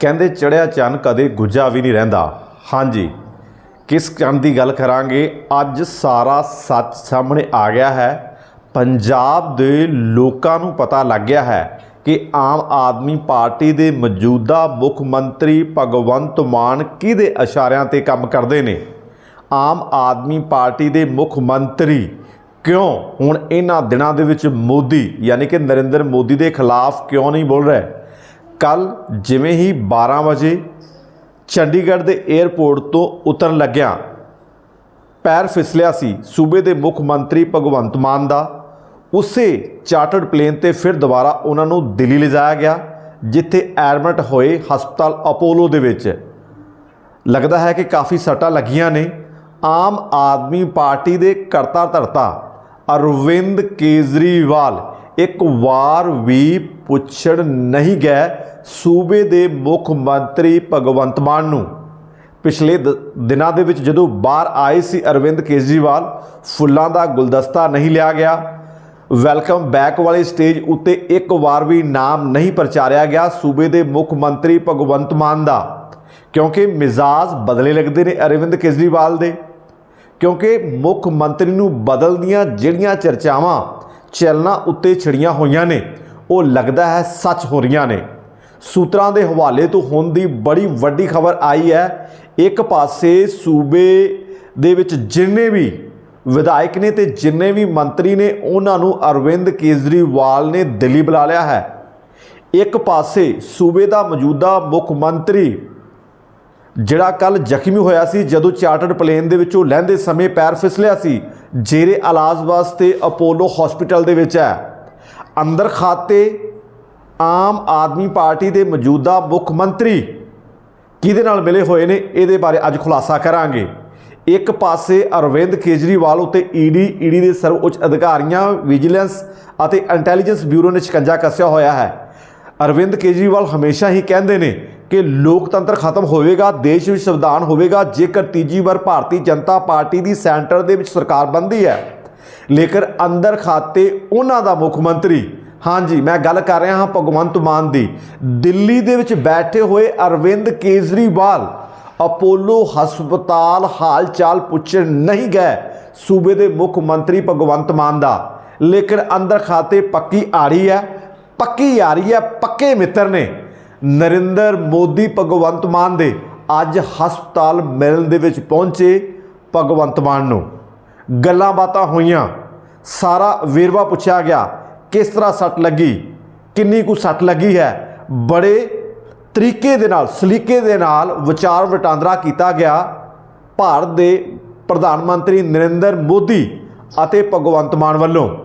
ਕਹਿੰਦੇ ਚੜਿਆ ਚੰਨ ਕਦੇ ਗੁੱਜਾ ਵੀ ਨਹੀਂ ਰਹਿੰਦਾ। ਹਾਂਜੀ, ਕਿਸ ਚੰਨ ਦੀ ਗੱਲ ਕਰਾਂਗੇ? ਅੱਜ ਸਾਰਾ ਸੱਚ ਸਾਹਮਣੇ ਆ ਗਿਆ ਹੈ। ਪੰਜਾਬ ਦੇ ਲੋਕਾਂ ਨੂੰ ਪਤਾ ਲੱਗ ਗਿਆ ਹੈ ਕਿ ਆਮ ਆਦਮੀ ਪਾਰਟੀ ਦੇ ਮੌਜੂਦਾ ਮੁੱਖ ਮੰਤਰੀ ਭਗਵੰਤ ਮਾਨ ਕਿਹਦੇ ਇਸ਼ਾਰਿਆਂ ਤੇ ਕੰਮ ਕਰਦੇ ਨੇ? ਆਮ ਆਦਮੀ ਪਾਰਟੀ ਦੇ ਮੁੱਖ ਮੰਤਰੀ ਕਿਉਂ? ਹੁਣ ਇਹਨਾਂ ਦਿਨਾਂ ਦੇ ਵਿੱਚ ਮੋਦੀ, ਯਾਨੀ ਕਿ ਨਰਿੰਦਰ ਮੋਦੀ ਦੇ ਖਿਲਾਫ ਕਿਉਂ ਨਹੀਂ ਬੋਲ ਰਿਹਾ? ਕੱਲ ਜਿਵੇਂ ਹੀ 12 ਵਜੇ ਚੰਡੀਗੜ੍ਹ ਦੇ 에ਅਰਪੋਰਟ ਤੋਂ ਉਤਰਨ ਲੱਗਿਆ, ਪੈਰ ਫਿਸਲਿਆ ਸੀ ਸੂਬੇ ਦੇ ਮੁੱਖ ਮੰਤਰੀ ਭਗਵੰਤ ਮਾਨ ਦਾ। ਉਸੇ ਚਾਰਟਰਡ ਪਲੇਨ ਤੇ ਫਿਰ ਦੁਬਾਰਾ ਉਹਨਾਂ ਨੂੰ ਦਿੱਲੀ ਲਿਜਾਇਆ ਗਿਆ, ਜਿੱਥੇ ਐਡਮਿਟ ਹੋਏ ਹਸਪਤਾਲ ਅਪੋਲੋ ਦੇ ਵਿੱਚ। ਲੱਗਦਾ ਹੈ ਕਿ ਕਾਫੀ ਸੱਟਾਂ ਲੱਗੀਆਂ ਨੇ। ਆਮ ਆਦਮੀ ਪਾਰਟੀ ਦੇ ਕਰਤਾ ਧਰਤਾ ਅਰਵਿੰਦ ਕੇਜਰੀਵਾਲ ਇੱਕ ਵਾਰ ਵੀ ਪੁੱਛਣ ਨਹੀਂ ਗਏ ਸੂਬੇ ਦੇ ਮੁੱਖ ਮੰਤਰੀ ਭਗਵੰਤ ਮਾਨ ਨੂੰ। ਪਿਛਲੇ ਦ- ਦਿਨਾਂ ਦੇ ਵਿੱਚ ਜਦੋਂ ਬਾਹਰ ਆਏ ਸੀ ਅਰਵਿੰਦ ਕੇਜਰੀਵਾਲ, ਫੁੱਲਾਂ ਦਾ ਗੁਲਦਸਤਾ ਨਹੀਂ ਲਿਆ ਗਿਆ। ਵੈਲਕਮ ਬੈਕ ਵਾਲੀ ਸਟੇਜ ਉੱਤੇ ਇੱਕ ਵਾਰ ਵੀ ਨਾਮ ਨਹੀਂ ਪ੍ਰਚਾਰਿਆ ਗਿਆ ਸੂਬੇ ਦੇ ਮੁੱਖ ਮੰਤਰੀ ਭਗਵੰਤ ਮਾਨ ਦਾ। ਕਿਉਂਕਿ ਮਿਜ਼ਾਜ ਬਦਲੇ ਲੱਗਦੇ ਨੇ ਅਰਵਿੰਦ ਕੇਜਰੀਵਾਲ ਦੇ। ਕਿਉਂਕਿ ਮੁੱਖ ਮੰਤਰੀ ਨੂੰ ਬਦਲਦੀਆਂ ਜਿਹੜੀਆਂ ਚਰਚਾਵਾਂ ਚੈਨਲਾਂ ਉੱਤੇ ਛੜੀਆਂ ਹੋਈਆਂ ਨੇ। ਉਹ ਲੱਗਦਾ ਹੈ ਸੱਚ ਹੋ ਰਹੀਆਂ ਨੇ। ਸੂਤਰਾਂ ਦੇ ਹਵਾਲੇ ਤੋਂ ਹੁਣ ਦੀ ਬੜੀ ਵੱਡੀ ਖਬਰ ਆਈ ਹੈ। ਇੱਕ ਪਾਸੇ ਸੂਬੇ ਦੇ ਵਿੱਚ ਜਿੰਨੇ ਵੀ ਵਿਧਾਇਕ ਨੇ ਤੇ ਜਿੰਨੇ ਵੀ ਮੰਤਰੀ ਨੇ, ਉਹਨਾਂ ਨੂੰ ਅਰਵਿੰਦ ਕੇਜਰੀਵਾਲ ਨੇ ਦਿੱਲੀ ਬੁਲਾ ਲਿਆ ਹੈ। ਇੱਕ ਪਾਸੇ ਸੂਬੇ ਦਾ ਮੌਜੂਦਾ ਮੁੱਖ ਮੰਤਰੀ ਜਿਹੜਾ ਕੱਲ ਜ਼ਖਮੀ ਹੋਇਆ ਸੀ, ਜਦੋਂ ਚਾਰਟਰਡ ਪਲੇਨ ਦੇ ਵਿੱਚੋਂ ਲਹਿੰਦੇ ਸਮੇਂ ਪੈਰ ਫਿਸਲਿਆ ਸੀ, ਜੇਰੇ ਇਲਾਜ ਵਾਸਤੇ ਅਪੋਲੋ ਹਸਪੀਟਲ ਦੇ ਵਿੱਚ ਹੈ। ਅੰਦਰ ਖਾਤੇ ਆਮ ਆਦਮੀ ਪਾਰਟੀ ਦੇ ਮੌਜੂਦਾ ਮੁੱਖ ਮੰਤਰੀ ਕਿਹਦੇ ਨਾਲ ਮਿਲੇ ਹੋਏ ਨੇ, ਇਹਦੇ ਬਾਰੇ ਅੱਜ ਖੁਲਾਸਾ ਕਰਾਂਗੇ। ਇੱਕ ਪਾਸੇ ਅਰਵਿੰਦ ਕੇਜਰੀਵਾਲ ਉਤੇ ਈਡੀ ਈਡੀ ਦੇ ਸਰਵਉੱਚ ਅਧਿਕਾਰੀਆਂ, ਵਿਜੀਲੈਂਸ ਅਤੇ ਇੰਟੈਲੀਜੈਂਸ ਬਿਊਰੋ ਨੇ ਸ਼ਿਕੰਜਾ ਕੱਸਿਆ ਹੋਇਆ ਹੈ। ਅਰਵਿੰਦ ਕੇਜਰੀਵਾਲ ਹਮੇਸ਼ਾ ਹੀ ਕਹਿੰਦੇ ਨੇ ਕਿ ਲੋਕਤੰਤਰ ਖਤਮ ਹੋਵੇਗਾ, ਦੇਸ਼ ਵਿੱਚ ਸੰਵਿਧਾਨ ਹੋਵੇਗਾ, ਜੇਕਰ ਤੀਜੀ ਵਾਰ ਭਾਰਤੀ ਜਨਤਾ ਪਾਰਟੀ ਦੀ ਸੈਂਟਰ ਦੇ ਵਿੱਚ ਸਰਕਾਰ ਬਣਦੀ ਹੈ। ਲੇਕਿਨ ਅੰਦਰ ਖਾਤੇ ਉਹਨਾਂ ਦਾ ਮੁੱਖ ਮੰਤਰੀ। ਹਾਂਜੀ, ਮੈਂ ਗੱਲ ਕਰ ਰਿਹਾ ਹਾਂ ਭਗਵੰਤ ਮਾਨ ਦੀ। ਦਿੱਲੀ ਦੇ ਵਿੱਚ ਬੈਠੇ ਹੋਏ ਅਰਵਿੰਦ ਕੇਜਰੀਵਾਲ ਅਪੋਲੋ ਹਸਪਤਾਲ ਹਾਲ ਚਾਲ ਪੁੱਛਣ ਨਹੀਂ ਗਏ, ਸੂਬੇ ਦੇ ਮੁੱਖ ਮੰਤਰੀ ਭਗਵੰਤ ਮਾਨ ਦਾ। ਲੇਕਿਨ ਅੰਦਰ ਖਾਤੇ ਪੱਕੀ ਆੜੀ ਹੈ, ਪੱਕੀ ਯਾਰੀ ਹੈ, ਪੱਕੇ ਮਿੱਤਰ ਨੇ। ਨਰਿੰਦਰ ਮੋਦੀ ਭਗਵੰਤ ਮਾਨ ਦੇ ਅੱਜ ਹਸਪਤਾਲ ਮਿਲਣ ਦੇ ਵਿੱਚ ਪਹੁੰਚੇ ਭਗਵੰਤ ਮਾਨ ਨੂੰ। ਗੱਲਾਂ ਬਾਤਾਂ ਹੋਈਆਂ। ਸਾਰਾ ਵੇਰਵਾ ਪੁੱਛਿਆ ਗਿਆ, ਕਿਸ ਤਰ੍ਹਾਂ ਸੱਟ ਲੱਗੀ? ਕਿੰਨੀ ਕੁ ਸੱਟ ਲੱਗੀ ਹੈ? ਬੜੇ ਤਰੀਕੇ ਦੇ ਨਾਲ, ਸਲੀਕੇ ਦੇ ਨਾਲ ਵਿਚਾਰ ਵਟਾਂਦਰਾ ਕੀਤਾ ਗਿਆ। ਭਾਰਤ ਦੇ ਪ੍ਰਧਾਨ ਮੰਤਰੀ ਨਰਿੰਦਰ ਮੋਦੀ ਅਤੇ ਭਗਵੰਤ ਮਾਨ ਵੱਲੋਂ।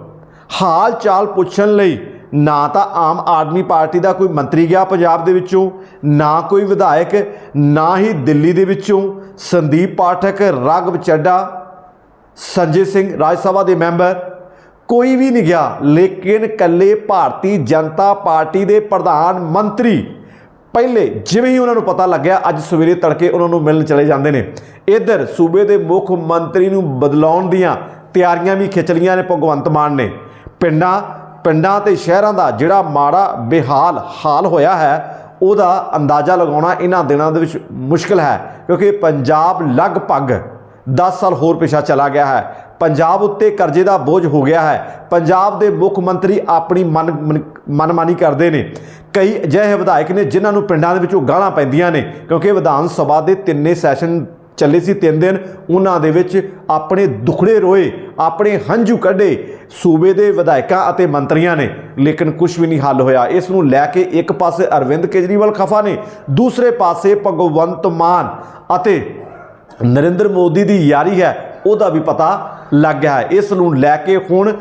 ਹਾਲ ਚਾਲ ਪੁੱਛਣ ਲਈ ਨਾ ਤਾਂ ਆਮ ਆਦਮੀ ਪਾਰਟੀ ਦਾ ਕੋਈ ਮੰਤਰੀ ਗਿਆ ਪੰਜਾਬ ਦੇ ਵਿੱਚੋਂ, ਨਾ ਕੋਈ ਵਿਧਾਇਕ, ਨਾ ਹੀ ਦਿੱਲੀ ਦੇ ਵਿੱਚੋਂ। ਸੰਦੀਪ ਪਾਠਕ, ਰਾਘਵ ਚੱਡਾ, ਸੰਜੇ ਸਿੰਘ ਰਾਜ ਸਭਾ ਦੇ ਮੈਂਬਰ। ਕੋਈ ਵੀ ਨਹੀਂ ਗਿਆ, ਲੇਕਿਨ ਕੱਲੇ ਭਾਰਤੀ ਜਨਤਾ ਪਾਰਟੀ ਦੇ ਪ੍ਰਧਾਨ ਮੰਤਰੀ। ਪਹਿਲੇ ਜਿਵੇਂ ਹੀ ਉਹਨਾਂ ਨੂੰ ਪਤਾ ਲੱਗਿਆ, ਅੱਜ ਸਵੇਰੇ ਤੜਕੇ ਉਹਨਾਂ ਨੂੰ ਮਿਲਣ ਚਲੇ ਜਾਂਦੇ ਨੇ। ਇਧਰ ਸੂਬੇ ਦੇ ਮੁੱਖ ਮੰਤਰੀ ਨੂੰ ਬਦਲਾਉਣ ਦੀਆਂ ਤਿਆਰੀਆਂ ਵੀ ਖਿੱਚ ਲਈਆਂ ਨੇ ਭਗਵੰਤ ਮਾਨ ਨੇ। ਪਿੰਡਾਂ ਪਿੰਡਾਂ ਤੇ ਸ਼ਹਿਰਾਂ ਦਾ ਜਿਹੜਾ ਮਾੜਾ ਬੇਹਾਲ ਹਾਲ ਹੋਇਆ ਹੈ, ਉਹਦਾ ਅੰਦਾਜ਼ਾ ਲਗਾਉਣਾ ਇਹਨਾਂ ਦਿਨਾਂ ਦੇ ਵਿੱਚ ਮੁਸ਼ਕਲ ਹੈ, ਕਿਉਂਕਿ ਪੰਜਾਬ ਲਗਭਗ 10 ਸਾਲ ਹੋਰ ਪਿਛਾ ਚਲਾ ਗਿਆ ਹੈ। ਪੰਜਾਬ ਉੱਤੇ ਕਰਜ਼ੇ ਦਾ ਬੋਝ ਹੋ ਗਿਆ ਹੈ। ਪੰਜਾਬ ਦੇ ਮੁੱਖ ਮੰਤਰੀ ਆਪਣੀ ਮਨ, ਮਨ- ਮਨਮਾਨੀ ਕਰਦੇ ਨੇ। ਕਈ ਅਜਿਹੇ ਵਿਧਾਇਕ ਨੇ ਜਿਨ੍ਹਾਂ ਨੂੰ ਪਿੰਡਾਂ ਦੇ ਵਿੱਚੋਂ ਗਾਲਾਂ ਪੈਂਦੀਆਂ ਨੇ, ਕਿਉਂਕਿ ਵਿਧਾਨ ਸਭਾ ਦੇ ਤਿੰਨੇ ਸੈਸ਼ਨ ਚੱਲੇ ਸੀ ਤਿੰਨ ਦਿਨ, ਉਹਨਾਂ ਦੇ ਵਿੱਚ ਆਪਣੇ ਦੁਖੜੇ ਰੋਏ, ਆਪਣੇ ਹੰਝੂ ਕੱਢੇ। ਸੂਬੇ ਦੇ ਵਿਧਾਇਕਾਂ ਅਤੇ ਮੰਤਰੀਆਂ ਨੇ, ਲੇਕਿਨ ਕੁਝ ਵੀ ਨਹੀਂ ਹੱਲ ਹੋਇਆ। ਇਸ ਨੂੰ ਲੈ ਕੇ ਇੱਕ ਪਾਸੇ ਅਰਵਿੰਦ ਕੇਜਰੀਵਾਲ ਖਫਾ ਨੇ, ਦੂਸਰੇ ਪਾਸੇ ਭਗਵੰਤ ਮਾਨ ਅਤੇ ਨਰਿੰਦਰ ਮੋਦੀ ਦੀ ਯਾਰੀ ਹੈ, ਉਹਦਾ ਵੀ ਪਤਾ ਲੱਗ ਗਿਆ ਹੈ। ਇਸ ਨੂੰ ਲੈ ਕੇ ਹੁਣ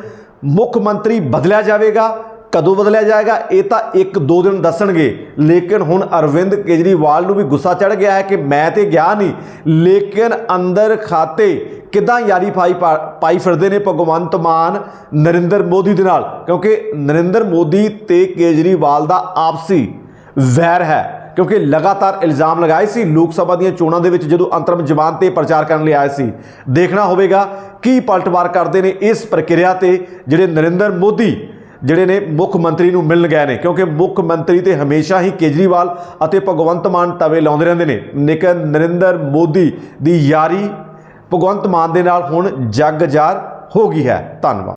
ਮੁੱਖ ਮੰਤਰੀ ਬਦਲਿਆ ਜਾਵੇਗਾ। ਕਦੋਂ ਬਦਲਿਆ ਜਾਏਗਾ? ਇਹ ਤਾਂ ਇੱਕ ਦੋ ਦਿਨ ਦੱਸਣਗੇ। ਲੇਕਿਨ ਹੁਣ ਅਰਵਿੰਦ ਕੇਜਰੀਵਾਲ ਨੂੰ ਵੀ ਗੁੱਸਾ ਚੜ ਗਿਆ ਹੈ ਕਿ ਮੈਂ ਤੇ ਗਿਆ ਨਹੀਂ। ਲੇਕਿਨ ਅੰਦਰ ਖਾਤੇ ਕਿਦਾਂ ਯਾਰੀ ਪਾਈ ਪਾ- ਪਾਈ ਫਿਰਦੇ ਨੇ ਭਗਵੰਤ ਮਾਨ, ਨਰਿੰਦਰ ਮੋਦੀ ਦੇ ਨਾਲ? ਕਿਉਂਕਿ ਨਰਿੰਦਰ ਮੋਦੀ ਤੇ ਕੇਜਰੀਵਾਲ ਦਾ ਆਪਸੀ ਜ਼ਹਿਰ ਹੈ। ਕਿਉਂਕਿ ਲਗਾਤਾਰ ਇਲਜ਼ਾਮ ਲਗਾਏ ਸੀ ਲੋਕ ਸਭਾ ਦੀਆਂ ਚੋਣਾਂ ਦੇ ਵਿੱਚ ਜਦੋਂ ਅੰਤਰਮ ਜ਼ਬਾਨ ਤੇ ਪ੍ਰਚਾਰ ਕਰਨ ਲਈ ਆਏ ਸੀ। ਦੇਖਣਾ ਹੋਵੇਗਾ ਕੀ ਪਲਟਵਾਰ ਕਰਦੇ ਨੇ ਇਸ ਪ੍ਰਕਿਰਿਆ ਤੇ ਜਿਹੜੇ ਨਰਿੰਦਰ ਮੋਦੀ ਜਿਹੜੇ ਨੇ ਮੁੱਖ ਮੰਤਰੀ ਨੂੰ ਮਿਲਣ ਗਏ ਨੇ, ਕਿਉਂਕਿ ਮੁੱਖ ਮੰਤਰੀ ਤੇ ਹਮੇਸ਼ਾ ਹੀ ਕੇਜਰੀਵਾਲ ਅਤੇ ਭਗਵੰਤ ਮਾਨ ਤਵੇ ਲਾਉਂਦੇ ਰਹਿੰਦੇ ਨੇ। ਲੇਕਿਨ ਨਰਿੰਦਰ ਮੋਦੀ ਦੀ ਯਾਰੀ ਭਗਵੰਤ ਮਾਨ ਦੇ ਨਾਲ ਹੁਣ ਜੱਗ ਜਾਰ ਹੋ ਗਈ ਹੈ। ਧੰਨਵਾਦ।